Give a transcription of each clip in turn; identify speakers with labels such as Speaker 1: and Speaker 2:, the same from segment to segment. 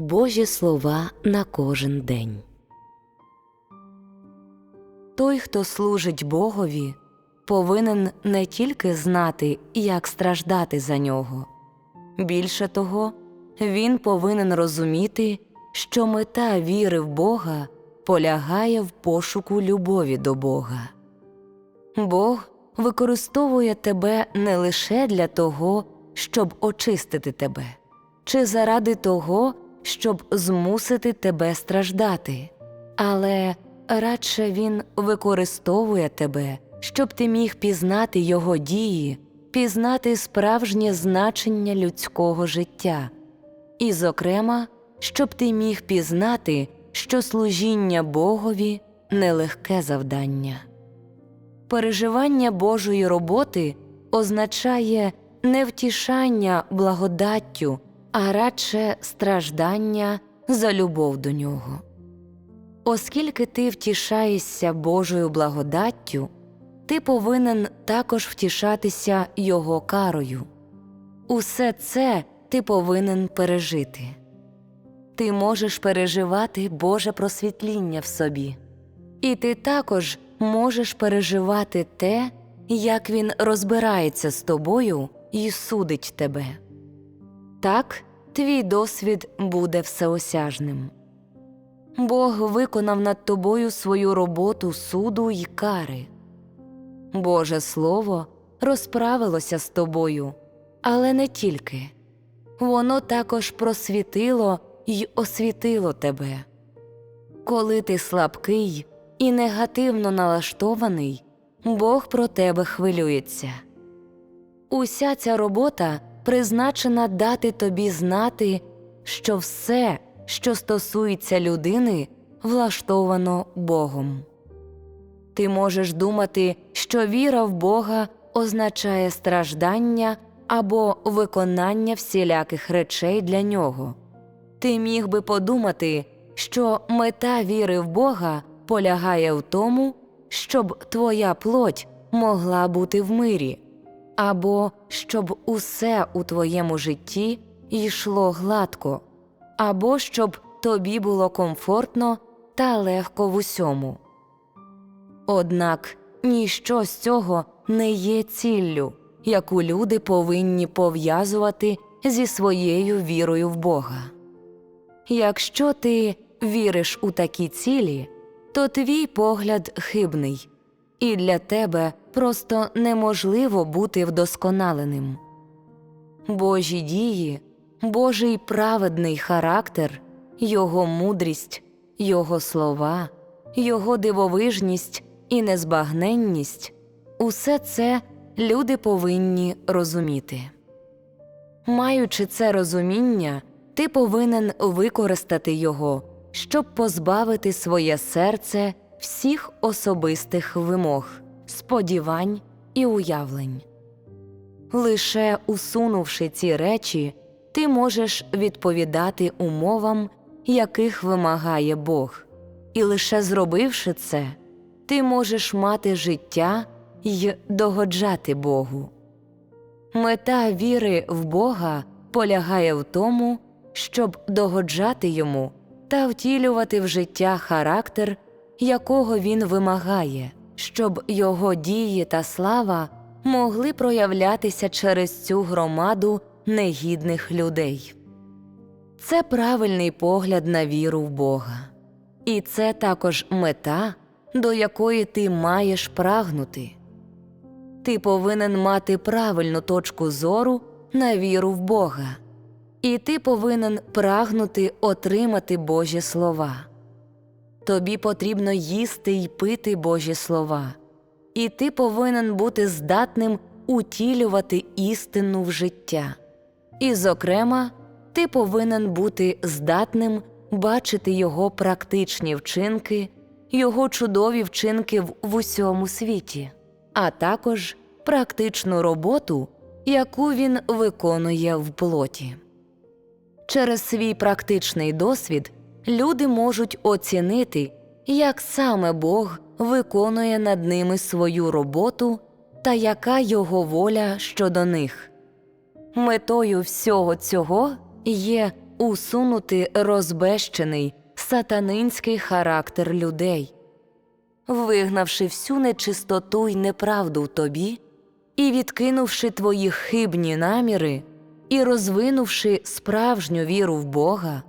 Speaker 1: Божі слова на кожен день. Той, хто служить Богові, повинен не тільки знати, як страждати за нього. Більше того, він повинен розуміти, що мета віри в Бога полягає в пошуку любові до Бога. Бог використовує тебе не лише для того, щоб очистити тебе, чи заради того, щоб змусити тебе страждати, але радше Він використовує тебе, щоб ти міг пізнати Його дії, пізнати справжнє значення людського життя, і, зокрема, щоб ти міг пізнати, що служіння Богові нелегке завдання. Переживання Божої роботи означає не втішання благодаттю, а радше страждання за любов до нього. Оскільки ти втішаєшся Божою благодаттю, ти повинен також втішатися Його карою. Усе це ти повинен пережити. Ти можеш переживати Боже просвітління в собі, і ти також можеш переживати те, як Він розбирається з тобою і судить тебе. Так, твій досвід буде всеосяжним. Бог виконав над тобою свою роботу суду й кари. Боже Слово розправилося з тобою, але не тільки воно також просвітило й освітило тебе. Коли ти слабкий і негативно налаштований, Бог про тебе хвилюється. Уся ця робота призначена дати тобі знати, що все, що стосується людини, влаштовано Богом. Ти можеш думати, що віра в Бога означає страждання або виконання всіляких речей для нього. Ти міг би подумати, що мета віри в Бога полягає в тому, щоб твоя плоть могла бути в мирі, або щоб усе у твоєму житті йшло гладко, або щоб тобі було комфортно та легко в усьому. Однак ніщо з цього не є ціллю, яку люди повинні пов'язувати зі своєю вірою в Бога. Якщо ти віриш у такі цілі, то твій погляд хибний, і для тебе просто неможливо бути вдосконаленим. Божі дії, Божий праведний характер, Його мудрість, Його слова, Його дивовижність і незбагненність усе це люди повинні розуміти. Маючи це розуміння, ти повинен використати його, щоб позбавити своє серце всіх особистих вимог, сподівань і уявлень. Лише усунувши ці речі, ти можеш відповідати умовам, яких вимагає Бог, і лише зробивши це, ти можеш мати життя й догоджати Богу. Мета віри в Бога полягає в тому, щоб догоджати йому та втілювати в життя характер, якого він вимагає, щоб його дії та слава могли проявлятися через цю громаду негідних людей. Це правильний погляд на віру в Бога, і це також мета, до якої ти маєш прагнути. Ти повинен мати правильну точку зору на віру в Бога, і ти повинен прагнути отримати Божі слова. Тобі потрібно їсти й пити Божі слова, і ти повинен бути здатним утілювати істину в життя. І, зокрема, ти повинен бути здатним бачити його практичні вчинки, його чудові вчинки в, усьому світі, а також практичну роботу, яку він виконує в плоті. Через свій практичний досвід люди можуть оцінити, як саме Бог виконує над ними свою роботу та яка його воля щодо них. Метою всього цього є усунути розбещений сатанинський характер людей, вигнавши всю нечистоту й неправду в тобі, і відкинувши твої хибні наміри, і розвинувши справжню віру в Бога,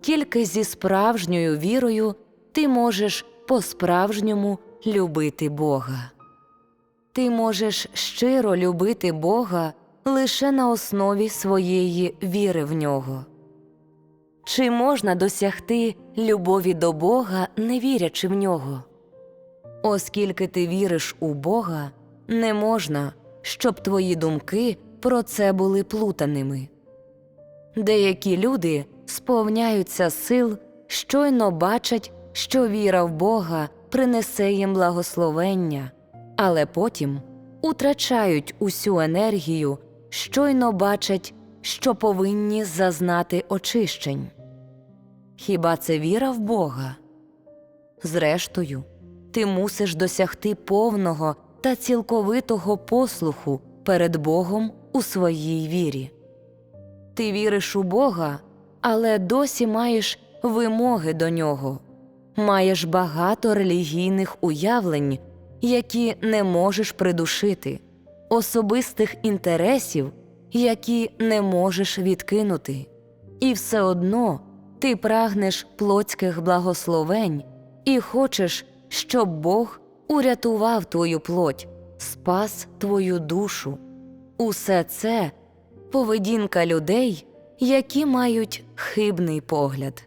Speaker 1: тільки зі справжньою вірою ти можеш по-справжньому любити Бога. Ти можеш щиро любити Бога лише на основі своєї віри в нього. Чи можна досягти любові до Бога, не вірячи в нього? Оскільки ти віриш у Бога, не можна, щоб твої думки про це були плутаними. Деякі люди сповняються сил, щойно бачать, що віра в Бога принесе їм благословення, але потім утрачають усю енергію, щойно бачать, що повинні зазнати очищень. Хіба це віра в Бога? Зрештою, ти мусиш досягти повного та цілковитого послуху перед Богом у своїй вірі. Ти віриш у Бога, але досі маєш вимоги до нього, маєш багато релігійних уявлень, які не можеш придушити, особистих інтересів, які не можеш відкинути, і все одно ти прагнеш плотських благословень і хочеш, щоб Бог урятував твою плоть, спас твою душу. Усе це поведінка людей, які мають хибний погляд.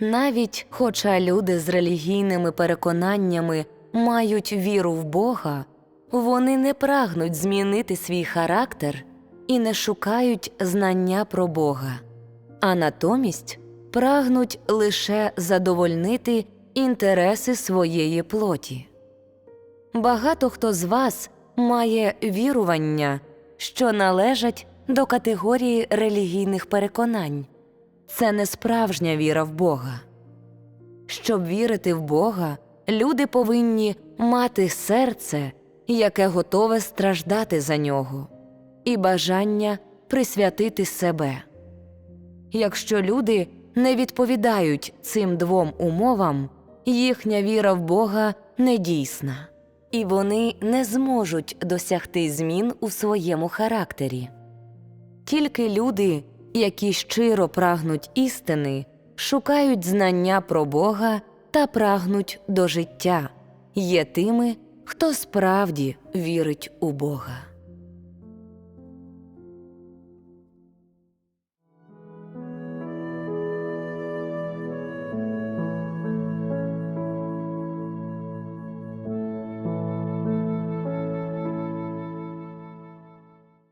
Speaker 1: Навіть хоча люди з релігійними переконаннями мають віру в Бога, вони не прагнуть змінити свій характер і не шукають знання про Бога, а натомість прагнуть лише задовольнити інтереси своєї плоті. Багато хто з вас має вірування, що належать до категорії релігійних переконань. Це не справжня віра в Бога. Щоб вірити в Бога, люди повинні мати серце, яке готове страждати за нього, і бажання присвятити себе. Якщо люди не відповідають цим двом умовам, їхня віра в Бога недійсна, і вони не зможуть досягти змін у своєму характері. Тільки люди, які щиро прагнуть істини, шукають знання про Бога та прагнуть до життя, є тими, хто справді вірить у Бога.